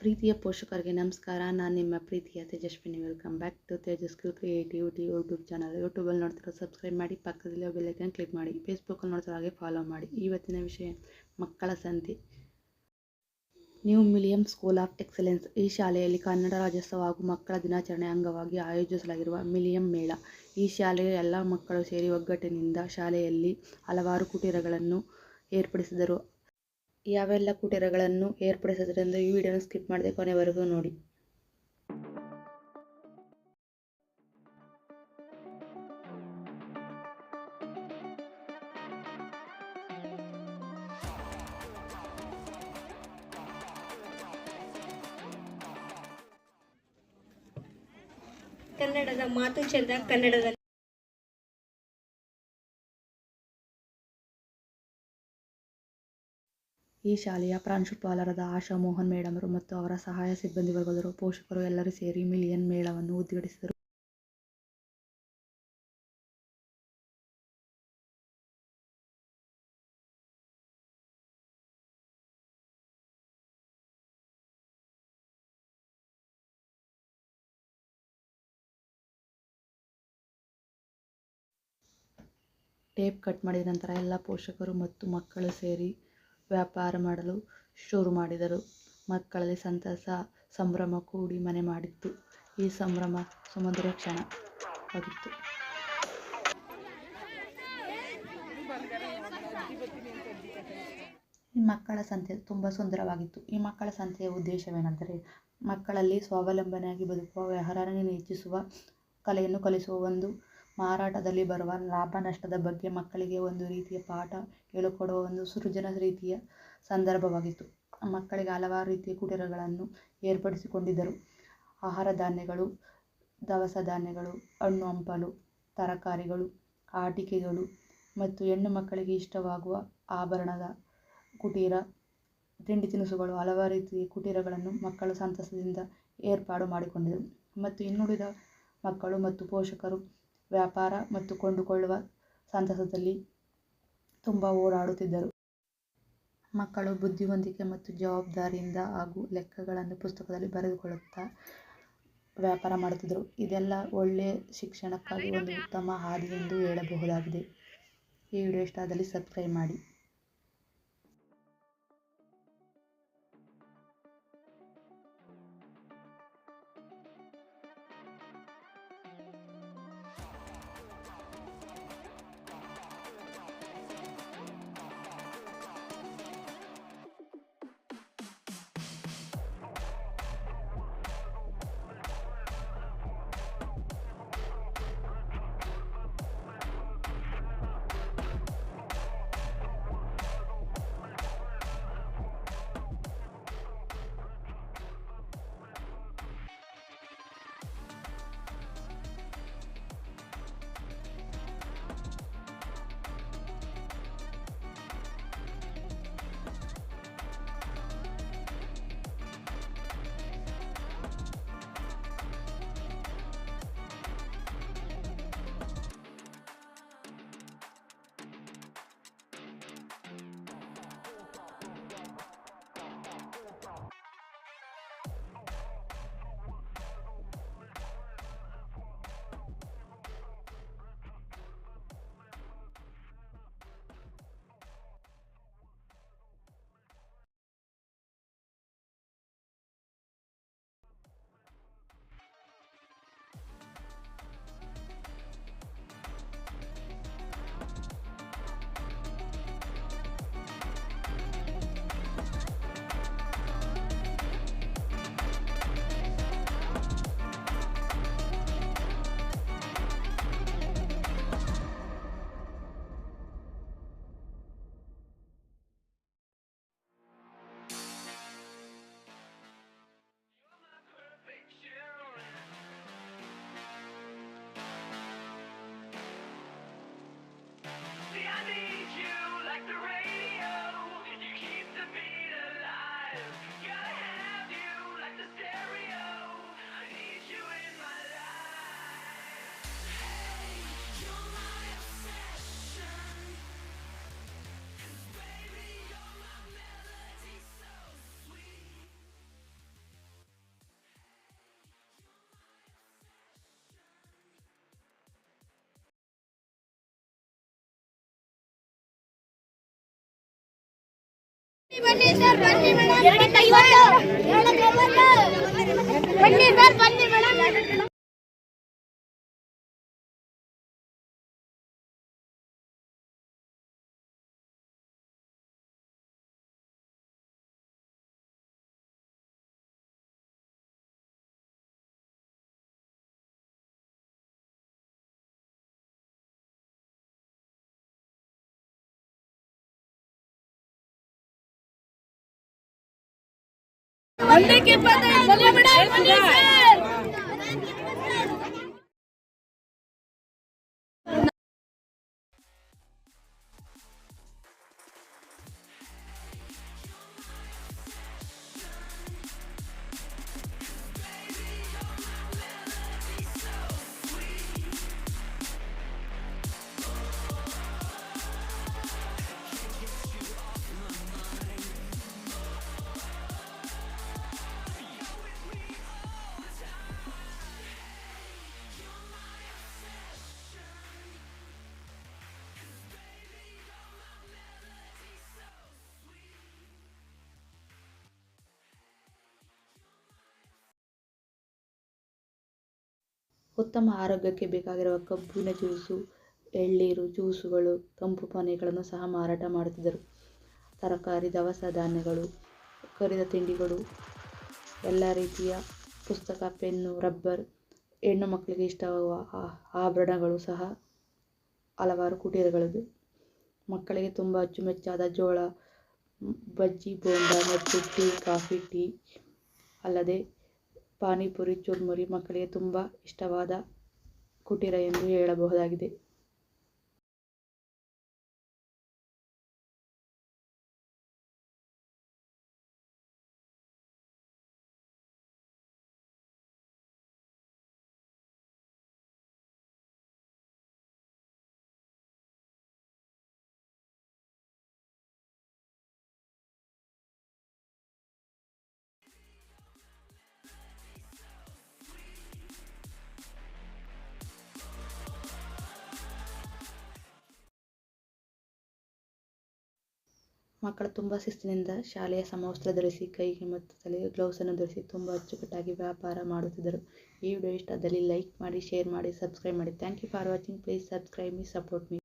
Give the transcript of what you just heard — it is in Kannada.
ಪ್ರೀತಿಯ ಪೋಷಕರಿಗೆ ನಮಸ್ಕಾರ. ನಾನು ನಿಮ್ಮ ಪ್ರೀತಿಯ Tejaswini. Welcome back to Tejas skill creativity YouTube channel ಯೂಟ್ಯೂಬಲ್ಲಿ ನೋಡ್ತಿರೋ ಸಬ್ಸ್ಕ್ರೈಬ್ ಮಾಡಿ, ಪಕ್ಕದಲ್ಲಿ ಬೆಲ್ಲೈಕನ್ ಕ್ಲಿಕ್ ಮಾಡಿ. ಫೇಸ್ಬುಕ್ಕಲ್ಲಿ ನೋಡ್ತಿರೋ ಹಾಗೆ ಫಾಲೋ ಮಾಡಿ. ಇವತ್ತಿನ ವಿಷಯ, ಮಕ್ಕಳ ಸಂತಿ. New millennium school of excellence ಈ ಶಾಲೆಯಲ್ಲಿ ಕನ್ನಡ ರಾಜ್ಯೋತ್ಸವ ಹಾಗೂ ಮಕ್ಕಳ ದಿನಾಚರಣೆ ಅಂಗವಾಗಿ ಆಯೋಜಿಸಲಾಗಿರುವ ಮಿಲಿಯಂ ಮೇಳ. ಈ ಶಾಲೆಯ ಎಲ್ಲ ಮಕ್ಕಳು ಸೇರಿ ಒಗ್ಗಟ್ಟಿನಿಂದ ಶಾಲೆಯಲ್ಲಿ ಹಲವಾರು ಕುಟೀರಗಳನ್ನು ಏರ್ಪಡಿಸಿದರು. ಯಾವೆಲ್ಲ ಕುಟೀರಗಳನ್ನು ಏರ್ಪಡಿಸಿದರೆಂದು ಈ ವಿಡಿಯೋನ ಸ್ಕಿಪ್ ಮಾಡದೆ ಕೊನೆವರೆಗೂ ನೋಡಿ. ಕನ್ನಡದ ಮಾತು ಚೆಂದ ಕನ್ನಡದಲ್ಲಿ ಈ ಶಾಲೆಯ ಪ್ರಾಂಶುಪಾಲರಾದ ಆಶಾ ಮೋಹನ್ ಮೇಡಮರು ಮತ್ತು ಅವರ ಸಹಾಯ ಸಿಬ್ಬಂದಿ ವರ್ಗದವರು, ಪೋಷಕರು ಎಲ್ಲರೂ ಸೇರಿ ಮಿಲಿಯನ್ ಮೇಳವನ್ನು ಉದ್ಘಾಟಿಸಿದರು. ಟೇಪ್ ಕಟ್ ಮಾಡಿದ ನಂತರ ಎಲ್ಲ ಪೋಷಕರು ಮತ್ತು ಮಕ್ಕಳು ಸೇರಿ ವ್ಯಾಪಾರ ಮಾಡಲು ಶುರು ಮಾಡಿದರು. ಮಕ್ಕಳಲ್ಲಿ ಸಂತಸ, ಸಂಭ್ರಮ ಕೂಡಿ ಮನೆ ಮಾಡಿತ್ತು. ಈ ಸಂಭ್ರಮ ಸುಮಧುರ ಕ್ಷಣವಾಗಿತ್ತು ಈ ಮಕ್ಕಳ ಸಂತೆ ತುಂಬ ಸುಂದರವಾಗಿತ್ತು. ಈ ಮಕ್ಕಳ ಸಂತೆಯ ಉದ್ದೇಶವೇನೆಂದರೆ, ಮಕ್ಕಳಲ್ಲಿ ಸ್ವಾವಲಂಬನೆಯಾಗಿ ಬದುಕುವ ವ್ಯವಹಾರವನ್ನು ಹೆಚ್ಚಿಸುವ, ಕಲೆಯನ್ನು ಕಲಿಸುವ ಒಂದು ಮಾರಾಟದಲ್ಲಿ ಬರುವ ಲಾಭ ನಷ್ಟದ ಬಗ್ಗೆ ಮಕ್ಕಳಿಗೆ ಒಂದು ರೀತಿಯ ಪಾಠ ಹೇಳಿಕೊಡುವ ಒಂದು ಸೃಜನ ರೀತಿಯ ಸಂದರ್ಭವಾಗಿತ್ತು. ಮಕ್ಕಳಿಗೆ ಹಲವಾರು ರೀತಿಯ ಕುಟೀರಗಳನ್ನು ಏರ್ಪಡಿಸಿಕೊಂಡಿದ್ದರು. ಆಹಾರ ಧಾನ್ಯಗಳು, ದವಸ ಧಾನ್ಯಗಳು, ಹಣ್ಣು ಹಂಪಲು, ತರಕಾರಿಗಳು, ಆಟಿಕೆಗಳು ಮತ್ತು ಹೆಣ್ಣು ಮಕ್ಕಳಿಗೆ ಇಷ್ಟವಾಗುವ ಆಭರಣದ ಕುಟೀರ, ತಿಂಡಿ ತಿನಿಸುಗಳು, ಹಲವಾರು ರೀತಿಯ ಕುಟೀರಗಳನ್ನು ಮಕ್ಕಳು ಸಂತಸದಿಂದ ಏರ್ಪಾಡು ಮಾಡಿಕೊಂಡಿದ್ದರು. ಮತ್ತು ಇನ್ನುಳಿದ ಮಕ್ಕಳು ಮತ್ತು ಪೋಷಕರು ವ್ಯಾಪಾರ ಮತ್ತು ಕೊಂಡುಕೊಳ್ಳುವ ಸಂತಸದಲ್ಲಿ ತುಂಬ ಓಡಾಡುತ್ತಿದ್ದರು. ಮಕ್ಕಳು ಬುದ್ಧಿವಂತಿಕೆ ಮತ್ತು ಜವಾಬ್ದಾರಿಯಿಂದ ಹಾಗೂ ಲೆಕ್ಕಗಳನ್ನು ಪುಸ್ತಕದಲ್ಲಿ ಬರೆದುಕೊಳ್ಳುತ್ತಾ ವ್ಯಾಪಾರ ಮಾಡುತ್ತಿದ್ದರು. ಇದೆಲ್ಲ ಒಳ್ಳೆಯ ಶಿಕ್ಷಣಕ್ಕಾಗಿ ಒಂದು ಉತ್ತಮ ಹಾದಿ ಎಂದು ಹೇಳಬಹುದಾಗಿದೆ. ಈ ವಿಡಿಯೋ ಇಷ್ಟ ಆದಲ್ಲಿ ಸಬ್ಸ್ಕ್ರೈಬ್ ಮಾಡಿ. பன்னீர் பன்னீர் மேடம். हमने के पता बड़ा बड़ी ಉತ್ತಮ ಆರೋಗ್ಯಕ್ಕೆ ಬೇಕಾಗಿರುವ ಕಬ್ಬಿನ ಜ್ಯೂಸು ಎಳನೀರು ಜ್ಯೂಸುಗಳು, ತಂಪು ಪಾನೀಯಗಳನ್ನು ಸಹ ಮಾರಾಟ ಮಾಡುತ್ತಿದ್ದರು. ತರಕಾರಿ, ದವಸ ಧಾನ್ಯಗಳು, ಕರಿದ ತಿಂಡಿಗಳು, ಎಲ್ಲ ರೀತಿಯ ಪುಸ್ತಕ, ಪೆನ್ನು, ರಬ್ಬರ್, ಹೆಣ್ಣು ಮಕ್ಕಳಿಗೆ ಇಷ್ಟವಾಗುವ ಆಭರಣಗಳು ಸಹ ಹಲವಾರು ಕುಟೀರಗಳಿವೆ ಮಕ್ಕಳಿಗೆ ತುಂಬ ಅಚ್ಚುಮೆಚ್ಚಾದ ಜೋಳ, ಬಜ್ಜಿ, ಬೋಂಡ ಮತ್ತು ಟೀ, ಕಾಫಿ, ಟೀ ಅಲ್ಲದೆ ಪಾನಿಪುರಿ ಚುರ್ಮುರಿ ಮಕ್ಕಳಿಗೆ ತುಂಬ ಇಷ್ಟವಾದ ಕುಟೀರ ಎಂದು ಹೇಳಬಹುದಾಗಿದೆ. ಮಕ್ಕಳು ತುಂಬ ಶಿಸ್ತಿನಿಂದ ಶಾಲೆಯ ಸಮವಸ್ತ್ರ ಧರಿಸಿ, ಕೈಗೆ ಮತ್ತು ತಲೆಗೆ ಗ್ಲೌಸನ್ನು ಧರಿಸಿ ತುಂಬ ಅಚ್ಚುಕಟ್ಟಾಗಿ ವ್ಯಾಪಾರ ಮಾಡುತ್ತಿದ್ದರು. ಈ ವಿಡಿಯೋ ಇಷ್ಟ ಆದಲ್ಲಿ ಲೈಕ್ ಮಾಡಿ ಶೇರ್ ಮಾಡಿ ಸಬ್ಸ್ಕ್ರೈಬ್ ಮಾಡಿ. Thank you for watching please subscribe me support me